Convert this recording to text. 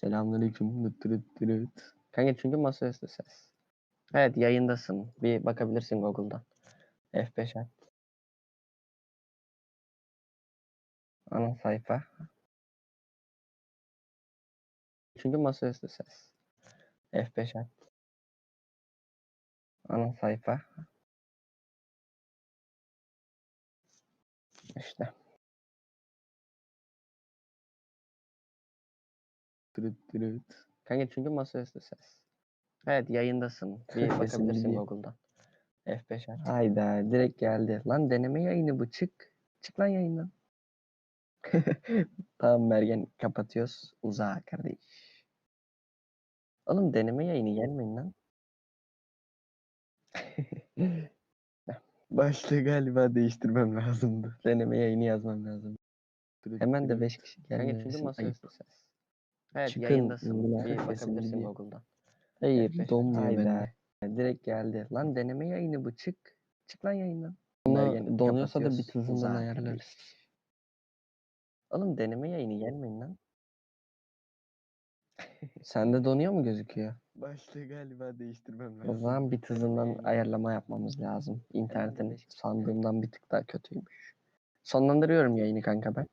Selamünaleyküm. Dıt dırıt. Kanka çünkü masaüstü ses. Evet yayındasın. Bir bakabilirsin Google'dan. F5 at. Ana sayfa. Çünkü masaüstü ses. F5 at. Ana sayfa. İşte. Dırıt dırıt. Kanka çünkü masaüstü ses. Evet yayındasın. Bir bakabilirsin. Google'dan. F5 at. Hayda direkt geldi. Lan deneme yayını bu çık. Çık lan yayından. tamam Mergen kapatıyoruz. Uzağa kardeş. Oğlum deneme yayını gelmeyin lan. Başlığı galiba değiştirmem lazımdı. Deneme yayını yazmam lazım. Hemen de 5 kişi Kanka çünkü gelmesin. masaüstü Ayıp. Evet Çıkın, yayındasın. Bir bakabilirsin. Google'dan. Hayır F5 donmuyor bende. Direkt geldi. Lan deneme yayını bu çık. Çık lan yayından. Ama Mergen donuyorsa da bir hızından Uzağa ayarlarız. Oğlum deneme yayını gelmeyin lan. Sende donuyor mu gözüküyor? Başlığı galiba değiştirmem O lazım. zaman bir hızından yayını- ayarlama yapmamız lazım. İnternetin sandığımdan bir tık daha kötüymüş. Sonlandırıyorum yayını kanka ben.